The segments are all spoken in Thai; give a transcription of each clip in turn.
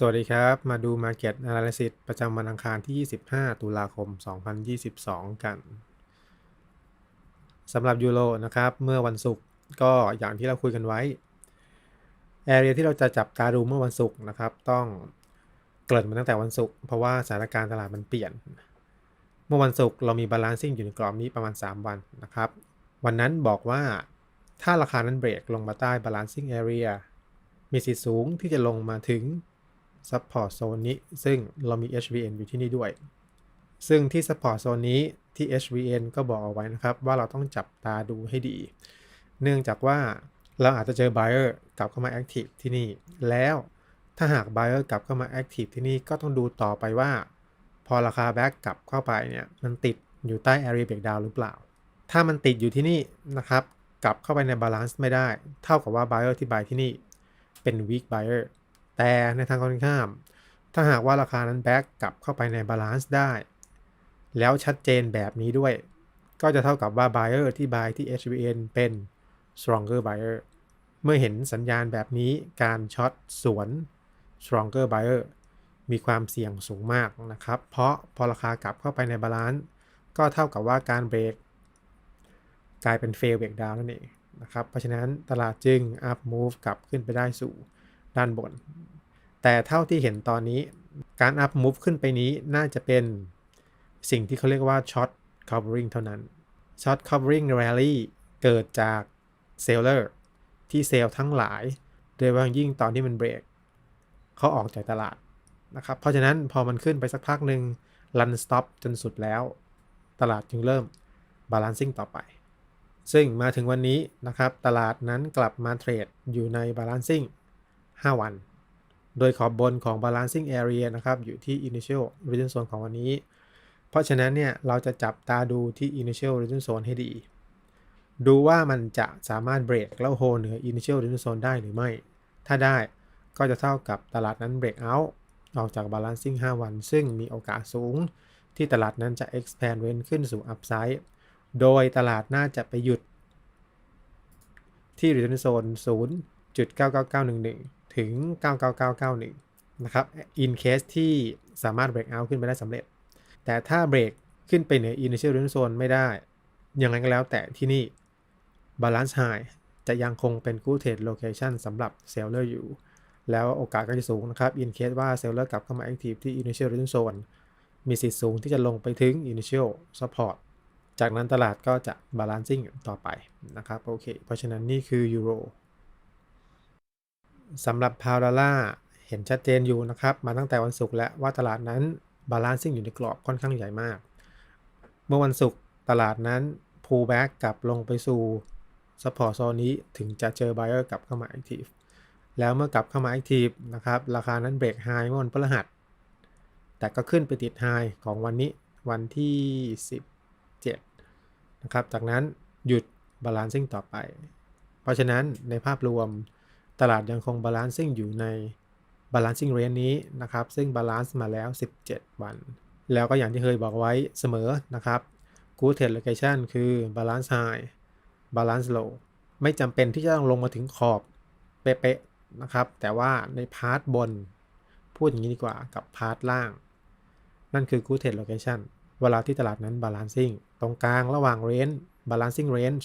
สวัสดีครับ มาดู Market Analysis ประจำวันอังคารที่ 25 ตุลาคม 2022 กันสำหรับยูโรนะครับ เมื่อวันศุกร์ก็อย่างที่เราคุยกันไว้แอเรียที่เราจะจับตาดูเมื่อวันศุกร์นะครับ ต้องเกริ่นมาตั้งแต่วันศุกร์เพราะว่าสถานการณ์ตลาดมันเปลี่ยน เมื่อวันศุกร์เรามีบาลานซิ่งอยู่ในกรอบนี้ประมาณ 3 วันนะครับ วันนั้นบอกว่าถ้าราคานั้นเบรกลงมาใต้ balancing area มีสิทธิ์สูงที่จะลงมาถึง support zone นี้ ซึ่งเรามี HVN อยู่ที่นี่ด้วย ซึ่งที่ support zone นี้ที่ HVN ก็บอกเอาไว้นะครับ ว่าเราต้องจับตาดูให้ดี เนื่องจากว่าเราอาจจะเจอ buyer กลับเข้ามา active ที่นี่ แล้วถ้าหาก buyer กลับเข้ามา active ที่นี่ก็ต้องดูต่อไปว่า พอราคา back กลับเข้าไปเนี่ยมันติดอยู่ใต้ area breakdown หรือเปล่า ถ้ามันติดอยู่ที่นี่นะครับ กลับเข้าไปใน balance ไม่ได้ เท่ากับว่า buyer ที่ buy ที่นี่เป็น weak buyer แต่ในทางตรงข้าม ถ้าหากว่าราคานั้นแบ็กกลับเข้าไปในบาลานซ์ได้ แล้วชัดเจนแบบนี้ด้วย ก็จะเท่ากับว่า buyer ที่ buy ที่ HVN เป็น stronger buyer เมื่อเห็นสัญญาณแบบนี้การช็อตสวน stronger buyer มีความเสี่ยงสูงมากนะครับ เพราะพอราคากลับเข้าไปในบาลานซ์ก็เท่ากับว่าการเบรกกลายเป็น fail break down นั่นเองนะครับ เพราะฉะนั้นตลาดจึง up move กลับขึ้นไปได้สู่ ด้านบน แต่เท่าที่เห็นตอนนี้การ up move ขึ้นไปนี้น่าจะเป็นสิ่งที่เขาเรียกว่า short covering เท่านั้น short covering rally เกิดจากเซลเลอร์ที่เซลล์ทั้งหลาย โดยเฉพาะยิ่งตอนที่มันเบรกเขาออกจากตลาดนะครับ เพราะฉะนั้นพอมันขึ้นไปสักพักหนึ่ง run stop จนสุดแล้ว ตลาดจึงเริ่ม balancing ต่อไป ซึ่งมาถึงวันนี้นะครับ ตลาดนั้นกลับมาเทรดอยู่ใน balancing 5 วัน โดยขอบบนของ balancing area นะครับ อยู่ที่ initial resistance zone ของวันนี้ เพราะฉะนั้นเนี่ย เราจะจับตาดูที่ initial resistance zone ให้ดี ดูว่ามันจะสามารถเบรกแล้วโฮเหนือ initial resistance zone ได้หรือไม่ ถ้าได้ก็จะเท่ากับตลาดนั้น break out ออกจาก balancing 5 วัน ซึ่งมีโอกาสสูง ที่ตลาดนั้นจะ expand range ขึ้นสู่ upside โดยตลาดน่าจะไปหยุดที่ resistance zone 0.99911 ถึง 99991 นะครับ in case ที่สามารถ break out ขึ้นไปได้สำเร็จ แต่ถ้าเบรกขึ้นไปเหนือ initial resistance zone ไม่ได้ ยังไงก็แล้วแต่ที่นี่ balance high จะยังคงเป็น good trade location สำหรับ seller อยู่ แล้วโอกาสก็จะสูงนะครับ in case ว่า seller กลับเข้ามา active ที่ initial resistance zone มีสิทธิ์สูงที่จะลงไปถึง initial support จากนั้นตลาดก็จะ balancing ต่อไปนะครับโอเค เพราะฉะนั้นนี่คือ euro สำหรับพาวดอลลาร์เห็นชัดเจนอยู่นะครับ มาตั้งแต่วันศุกร์แล้วว่าตลาดนั้นบาลานซิ่งอยู่ในกรอบค่อนข้างใหญ่มาก เมื่อวันศุกร์ตลาดนั้น pull back กลับลงไปสู่ support zone นี้ถึงจะเจอ buyer กลับเข้ามา active แล้วเมื่อกลับเข้ามา active นะครับราคานั้นเบรกไฮเมื่อวันพฤหัส แต่ก็ขึ้นไปติดไฮของวันนี้วันที่ 17 นะครับ จากนั้นหยุด balancing ต่อไป เพราะฉะนั้นในภาพรวม ตลาดยังคงบาลานซิ่งอยู่ใน balancing range นี้นะครับ ซึ่งบาลานซ์มาแล้ว 17 วัน แล้วก็อย่างที่เคยบอกไว้เสมอนะครับ good trade location คือ balance high balance low ไม่จำเป็นที่จะต้องลงมาถึงขอบเป๊ะๆนะครับ แต่ว่าในพาร์ทบน พูดอย่างนี้ดีกว่ากับพาร์ทล่าง นั่นคือ good trade location เวลาที่ตลาดนั้น balancing ตรงกลางระหว่าง range balancing range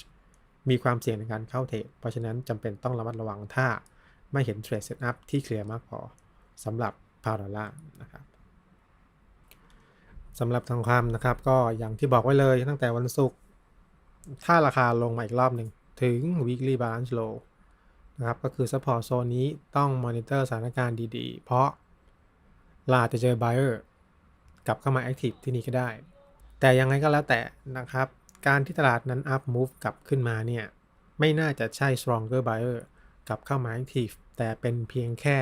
มีความเสี่ยงในการเข้าเทรด เพราะฉะนั้นจำเป็นต้องระมัดระวังถ้าไม่เห็นเทรดเซตอัพที่เคลียร์มากพอสำหรับพาวดอลลาร์นะครับสำหรับทองคำนะครับ ก็อย่างที่บอกไว้เลยตั้งแต่วันศุกร์ถ้าราคาลงมาอีกรอบหนึ่งถึง weekly balance low นะครับก็คือ support zone นี้ต้องมอนิเตอร์สถานการณ์ดีๆ เพราะลาจะเจอ buyer กลับเข้ามา active ที่นี่ก็ได้ แต่ยังไงก็แล้วแต่นะครับ การที่ตลาดนั้น up move กลับขึ้นมาเนี่ย ไม่น่าจะใช่ stronger buyer กลับเข้ามา active แต่เป็นเพียงแค่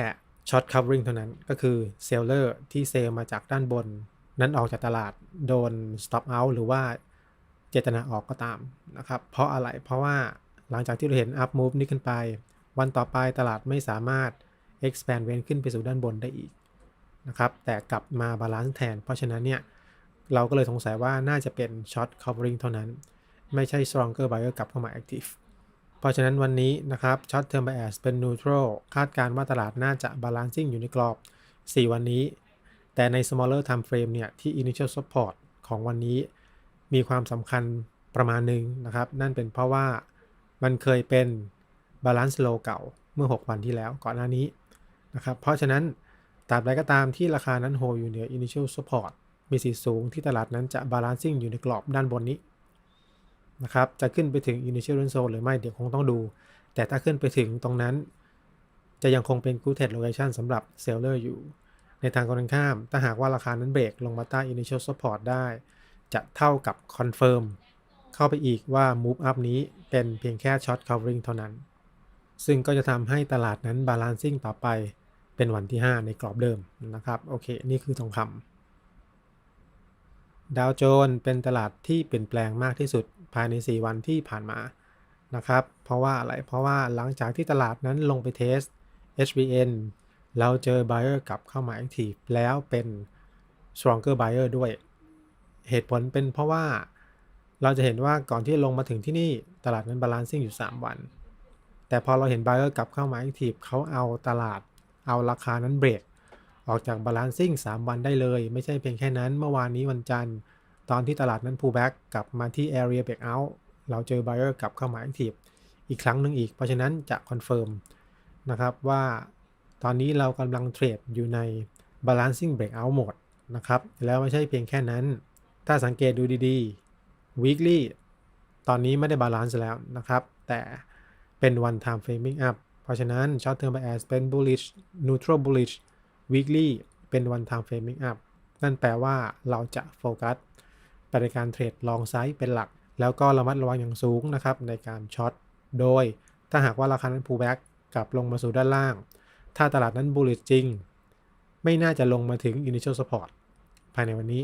short covering เท่านั้นก็คือ seller ที่เซลมาจากด้านบน นั้นออกจากตลาดโดน stop out หรือว่าเจตนาออกก็ตามนะครับ เพราะอะไรเพราะว่าหลังจากที่เราเห็น up move นี้ขึ้นไป วันต่อไปตลาดไม่สามารถ expand range ขึ้นไปสู่ด้านบนได้อีกนะครับแต่กลับมาบาลานซ์แทน เพราะฉะนั้นเนี่ย เราก็เลยสงสัยว่าน่าจะเป็น short covering เท่านั้น ไม่ใช่ stronger buyer กลับเข้ามา active เพราะฉะนั้นวันนี้นะครับ short term bias เป็น neutral คาดการว่าตลาดน่าจะ balancing อยู่ในกรอบ 4 วันนี้ แต่ใน smaller time frame เนี่ย ที่ initial support ของวันนี้ มีความสำคัญประมาณหนึ่งนะครับ นั่นเป็นเพราะว่ามันเคยเป็น balance low เก่าเมื่อ 6 วันที่แล้วก่อนหน้านี้นะครับเพราะฉะนั้นตราบใดก็ตามที่ราคานั้น hold อยู่เหนือ initial support มีสีสูงที่ตลาดนั้นจะ balancing อยู่ในกรอบด้านบนนี้นะครับ จะขึ้นไปถึง initial zone หรือไม่เดี๋ยวคงต้องดู แต่ถ้าขึ้นไปถึงตรงนั้น จะยังคงเป็น good trade location สำหรับ seller อยู่ ในทางตรงกันข้าม ถ้าหากว่าราคานั้นเบรกลงมาใต้ initial support ได้ จะเท่ากับ confirm เข้าไปอีกว่า move up นี้เป็นเพียงแค่ short covering เท่านั้น ซึ่งก็จะทำให้ตลาดนั้น balancing ต่อไปเป็นวันที่ 5 ในกรอบเดิมนะครับ โอเค นี่คือทองคำ ดาวโจนเป็นตลาดที่เปลี่ยนแปลงมากที่สุดภายใน 4 วันที่ผ่านมานะครับ เพราะว่าอะไร เพราะว่าหลังจากที่ตลาดนั้นลงไปเทส HBN เราเจอ buyer กลับเข้ามา active แล้วเป็น stronger buyer ด้วย เหตุผลเป็นเพราะว่าเราจะเห็นว่าก่อนที่ลงมาถึงที่นี่ตลาดนั้น balancing อยู่ 3 วัน แต่พอเราเห็น buyer กลับเข้ามา active เขาเอาตลาดเอาราคานั้นเบรก ออกจาก balancing 3 วันได้เลย ไม่ใช่เพียงแค่นั้นเมื่อวานนี้วันจันทร์ ตอนที่ตลาดนั้น pull back กลับมาที่ area breakout เราเจอ buyer กลับเข้ามา active อีกครั้งหนึ่งอีก เพราะฉะนั้นจะ confirm นะครับว่าตอนนี้เรากำลังเทรดอยู่ใน balancing breakout mode นะครับ แล้วไม่ใช่เพียงแค่นั้น ถ้าสังเกตดูดีๆ weekly ตอนนี้ไม่ได้ balance แล้วนะครับ แต่เป็น one time framing up เพราะฉะนั้น short term bias เป็น bullish neutral bullish weekly เป็น one time framing up นั่นแปลว่าเราจะโฟกัสไปในการเทรด long side เป็นหลัก แล้วก็ระมัดระวังอย่างสูงนะครับในการช็อต โดยถ้าหากว่าราคานั้น pullback กลับลงมาสู่ด้านล่าง ถ้าตลาดนั้น bullish จริง ไม่น่าจะลงมาถึง initial support ภายในวันนี้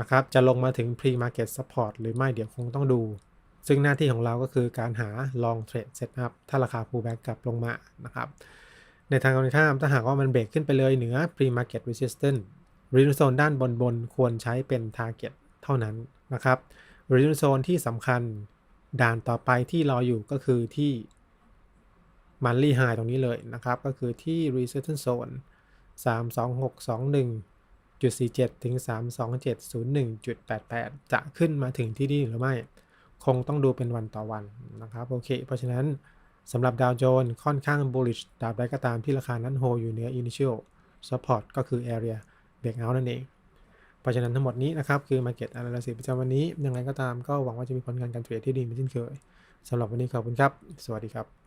นะครับ จะลงมาถึง pre market support หรือไม่เดี๋ยวคงต้องดู ซึ่งหน้าที่ของเราก็คือการหา long trade setup ถ้าราคา pullback กลับลงมานะครับ ในทางตรงข้ามถ้าหากว่ามันเบรกขึ้นไปเลยเหนือ pre market resistance resistance zone ด้านบนบนควรใช้เป็น target เท่านั้นนะครับ resistance zone ที่สำคัญด่านต่อไปที่รออยู่ก็คือที่ monthly high ตรงนี้เลยนะครับ ก็คือที่ resistance zone 32621.47 ถึง 32701.88 จะขึ้นมาถึงที่นี่หรือไม่ คงต้องดูเป็นวันต่อวันนะครับ โอเค เพราะฉะนั้น สำหรับดาวโจนส์ค่อนข้าง bullish ตราบใดก็ตามที่ราคานั้นโฮอยู่เหนือ initial support ก็คือ area breakout นั่นเอง เพราะฉะนั้นทั้งหมดนี้นะครับ คือ Market Analysis ประจำวันนี้ ยังไงก็ตามก็หวังว่าจะมีผลงานการเทรดที่ดีเหมือนเช่นเคยสำหรับวันนี้ขอบคุณครับ สวัสดีครับ